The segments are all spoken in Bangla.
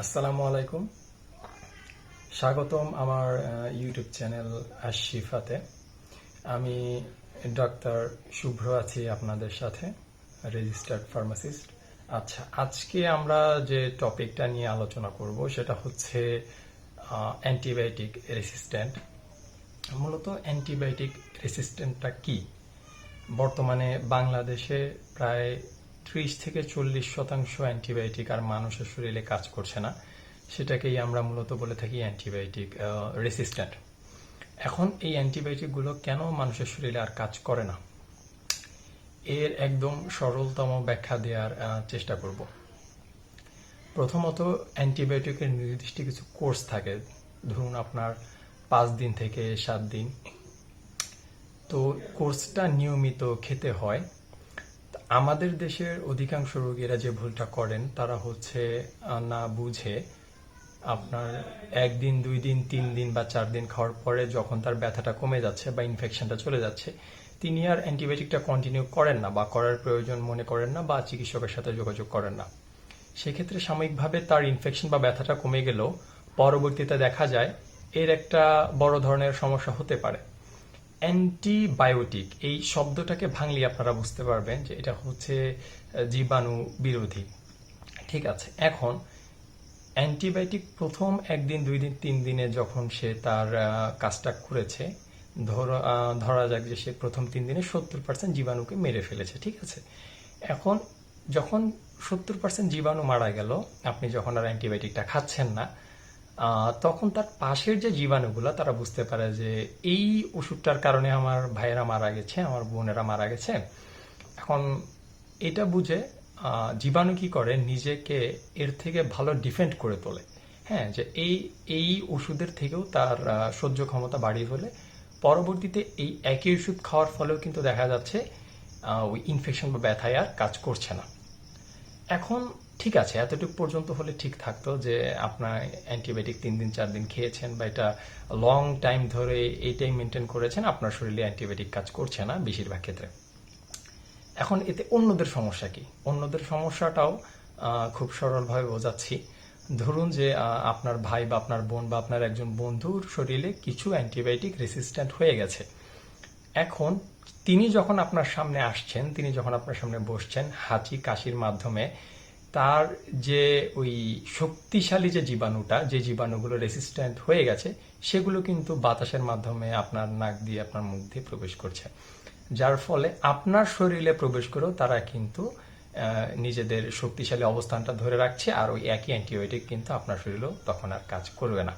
আসসালামু আলাইকুম। স্বাগতম আমার ইউটিউব চ্যানেল আশিফাতে। আমি ডক্টর শুভ্র আছি আপনাদের সাথে, রেজিস্টার্ড ফার্মাসিস্ট। আচ্ছা আজকে আমরা যে টপিকটা নিয়ে আলোচনা করব সেটা হচ্ছে অ্যান্টিবায়োটিক রেসিস্ট্যান্ট। মূলত অ্যান্টিবায়োটিক রেসিস্ট্যান্টটা কি? বর্তমানে বাংলাদেশে প্রায় ত্রিশ থেকে চল্লিশ শতাংশ অ্যান্টিবায়োটিক আর মানুষের শরীরে কাজ করছে না। সেটাকেই আমরা মূলত বলে থাকি অ্যান্টিবায়োটিক রেসিস্ট্যান্ট এখন এই অ্যান্টিবায়োটিকগুলো কেন মানুষের শরীরে আর কাজ করে না? এর একদম সরলতম ব্যাখ্যা দেওয়ার চেষ্টা করব। প্রথমত অ্যান্টিবায়োটিকের নির্দিষ্ট কিছু কোর্স থাকে, ধরুন আপনার পাঁচ দিন থেকে সাত দিন। তো কোর্সটা নিয়মিত খেতে হয়। আমাদের দেশের অধিকাংশ রোগীরা যে ভুলটা করেন, তারা হচ্ছে না বুঝে আপনার একদিন, দুই দিন, তিন দিন বা চার দিন খাওয়ার পরে যখন তার ব্যথাটা কমে যাচ্ছে বা ইনফেকশনটা চলে যাচ্ছে, তিনি আর অ্যান্টিবায়োটিকটা কন্টিনিউ করেন না বা করার প্রয়োজন মনে করেন না বা চিকিৎসকের সাথে যোগাযোগ করেন না। সেক্ষেত্রে সাময়িকভাবে তার ইনফেকশন বা ব্যথাটা কমে গেলেও পরবর্তীতে দেখা যায়, এর একটা বড় ধরনের সমস্যা হতে পারে। অ্যান্টিবায়োটিক এই শব্দটাকে ভাঙলি আপনারা বুঝতে পারবেন যে এটা হচ্ছে জীবাণু বিরোধী। ঠিক আছে, এখন অ্যান্টিবায়োটিক প্রথম একদিন, দুই দিন, তিন দিনে যখন সে তার কাজটা করেছে, ধরো যাক যে সে প্রথম তিন দিনে সত্তর পার্সেন্ট জীবাণুকে মেরে ফেলেছে, ঠিক আছে? এখন যখন সত্তর পার্সেন্ট জীবাণু মারা গেল, আপনি যখন আর অ্যান্টিবায়োটিকটা খাচ্ছেন না তখন তার পাশের যে জীবাণুগুলো, তারা বুঝতে পারে যে এই ওষুধটার কারণে আমার ভাইয়েরা মারা গেছে, আমার বোনেরা মারা গেছে। এখন এটা বুঝে জীবাণু কি করে? নিজেকে এর থেকে ভালো ডিফেন্ড করে তোলে। হ্যাঁ যে এই এই ওষুধের থেকেও তার সহ্য ক্ষমতা বাড়িয়ে ফেলে। পরবর্তীতে এই একই ওষুধ খাওয়ার ফলেও কিন্তু দেখা যাচ্ছে ওই ইনফেকশন বা ব্যথায় আর কাজ করছে না। এখন ঠিক আছে, এতটুকু পর্যন্ত হলে ঠিক থাকতো যে আপনার অ্যান্টিবায়োটিক তিন দিন, চার দিন খেয়েছেন বা এটা লং টাইম ধরে এইটাই মেনটেন করেছেন, আপনার শরীরে অ্যান্টিবায়োটিক কাজ করছে না বেশিরভাগ ক্ষেত্রে। এখন এতে অন্যদের সমস্যা কি? অন্যদের সমস্যাটাও খুব সরলভাবে বোঝাচ্ছি। ধরুন যে আপনার ভাই বা আপনার বোন বা আপনার একজন বন্ধুর শরীরে কিছু অ্যান্টিবায়োটিক রেসিস্ট্যান্ট হয়ে গেছে। এখন তিনি যখন আপনার সামনে আসছেন, তিনি যখন আপনার সামনে বসছেন, হাঁচি, কাশির মাধ্যমে তার যে ওই শক্তিশালী যে জীবাণুটা, যে জীবাণুগুলো রেসিস্ট্যান্ট হয়ে গেছে, সেগুলো কিন্তু বাতাসের মাধ্যমে আপনার নাক দিয়ে আপনার মুখ দিয়ে প্রবেশ করছে। যার ফলে আপনার শরীরে প্রবেশ করেও তারা কিন্তু নিজেদের শক্তিশালী অবস্থানটা ধরে রাখছে আর ওই একই অ্যান্টিবায়োটিক কিন্তু আপনার শরীরেও তখন আর কাজ করবে না।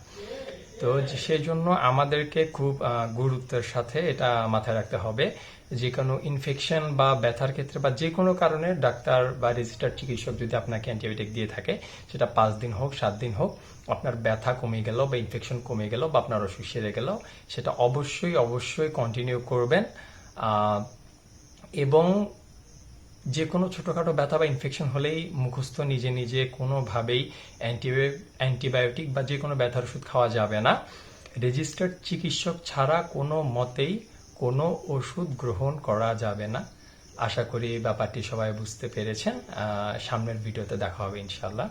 তো যে- সেই জন্য আমাদেরকে খুব গুরুত্বের সাথে এটা মাথায় রাখতে হবে যে কোনো ইনফেকশন বা ব্যথার ক্ষেত্রে বা যে কোনো কারণে ডাক্তার বা রেজিস্টার্ড চিকিৎসক যদি আপনাকে অ্যান্টিবায়োটিক দিয়ে থাকে, সেটা পাঁচ দিন হোক, সাত দিন হোক, আপনার ব্যথা কমে গেল বা ইনফেকশন কমে গেল বা আপনার অসুখ সেরে গেল, সেটা অবশ্যই অবশ্যই কন্টিনিউ করবেন। এবং যে কোনো ছোটখাটো ব্যথা বা ইনফেকশন হলেই মুখস্থ নিজে নিজে কোনোভাবেই অ্যান্টিবায়ো- অ্যান্টিবায়োটিক বা যে কোনো ব্যথার ওষুধ খাওয়া যাবে না। রেজিস্টার্ড চিকিৎসক ছাড়া কোনো মতেই কোনো ওষুধ গ্রহণ করা যাবে না। আশা করি ব্যাপারটি সবাই বুঝতে পেরেছেন। সামনের ভিডিওতে দেখা হবে ইনশাল্লাহ